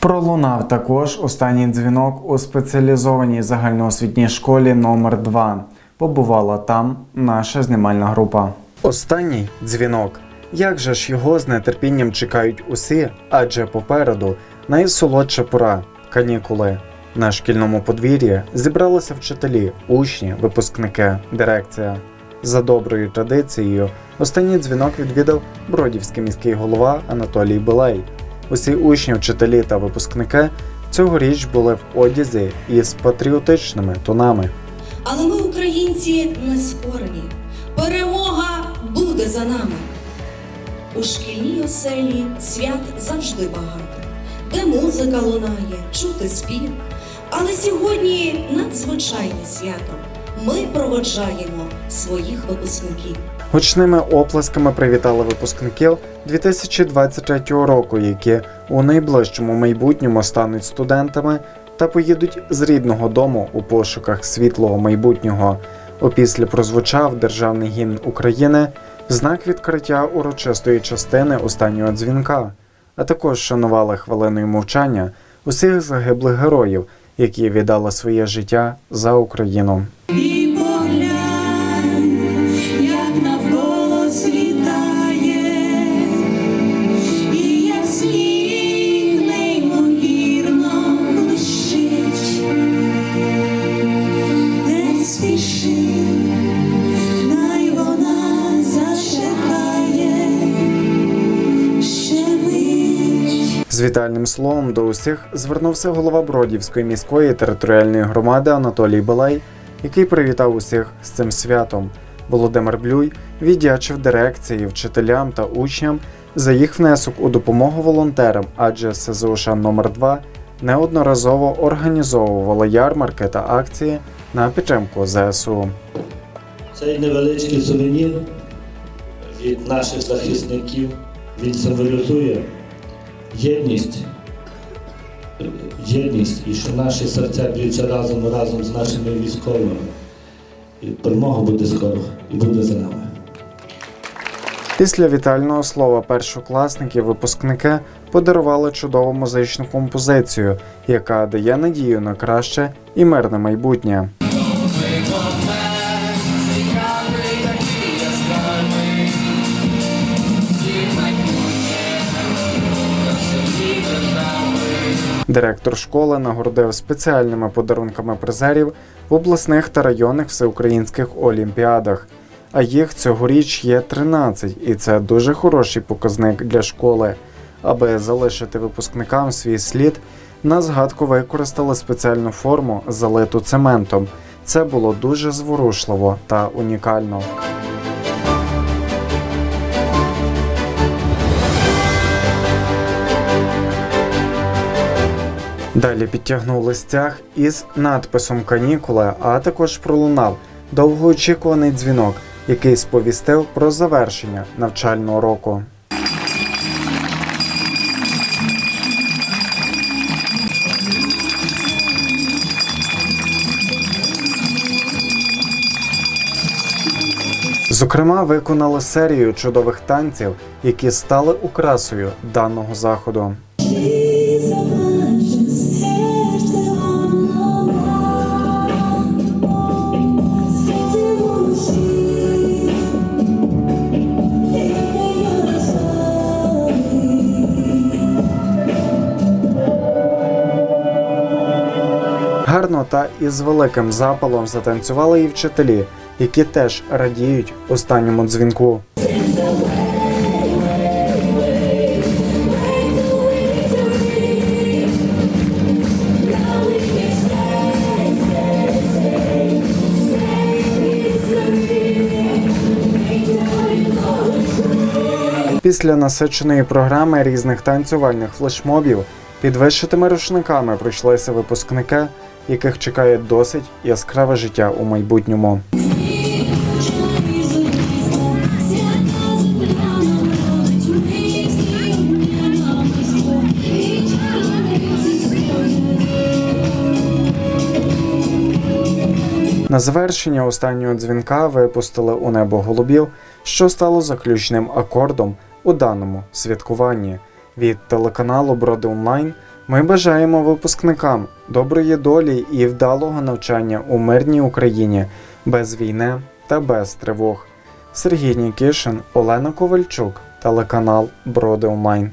Пролунав також останній дзвінок у спеціалізованій загальноосвітній школі номер 2 Побувала там наша знімальна група. Останній дзвінок. Як же ж його з нетерпінням чекають усі, адже попереду найсолодша пора канікули. На шкільному подвір'ї зібралися вчителі, учні, випускники, дирекція. За доброю традицією, останній дзвінок відвідав Бродівський міський голова Анатолій Белей. Усі учні, вчителі та випускники цьогоріч були в одязі із патріотичними тонами. Але ми, українці, не скорені. Перемога буде за нами. У шкільній оселі свят завжди багато, де музика лунає, чути спів. Але сьогодні надзвичайне свято. Ми проводжаємо своїх випускників. Гучними оплесками привітали випускників 2023 року, які у найближчому майбутньому стануть студентами та поїдуть з рідного дому у пошуках світлого майбутнього. Опісля прозвучав державний гімн України в знак відкриття урочистої частини останнього дзвінка, а також шанували хвилиною мовчання усіх загиблих героїв, які віддали своє життя за Україну. З вітальним словом до усіх звернувся голова Бродівської міської територіальної громади Анатолій Балай, який привітав усіх з цим святом. Володимир Блюй віддячив дирекції, вчителям та учням за їх внесок у допомогу волонтерам, адже СЗОШ номер 2 неодноразово організовувала ярмарки та акції на підтримку ЗСУ. Цей невеличкий сувенір від наших захисників він символізує єдність, єдність і що наші серця б'ються разом разом з нашими військовими. І перемога буде скоро і буде за нами. Після вітального слова першокласники випускники подарували чудову музичну композицію, яка дає надію на краще і мирне майбутнє. Директор школи нагородив спеціальними подарунками призерів в обласних та районних всеукраїнських олімпіадах. А їх цьогоріч є 13, і це дуже хороший показник для школи. Аби залишити випускникам свій слід, на згадку використали спеціальну форму, залиту цементом. Це було дуже зворушливо та унікально. Далі підтягнули стяг із надписом Канікули, а також пролунав довгоочікуваний дзвінок, який сповістив про завершення навчального року. Зокрема, виконали серію чудових танців, які стали украсою даного заходу. Гарно та із великим запалом затанцювали і вчителі, які теж радіють останньому дзвінку. Після насиченої програми різних танцювальних флешмобів під вишитими рушниками пройшлися випускники, яких чекає досить яскраве життя у майбутньому. На завершення останнього дзвінка випустили у небо голубів, що стало заключним акордом у даному святкуванні. Від телеканалу Броди Онлайн Ми бажаємо випускникам доброї долі і вдалого навчання у мирній Україні без війни та без тривог. Сергій Нікішин, Олена Ковальчук, телеканал Броди Онлайн.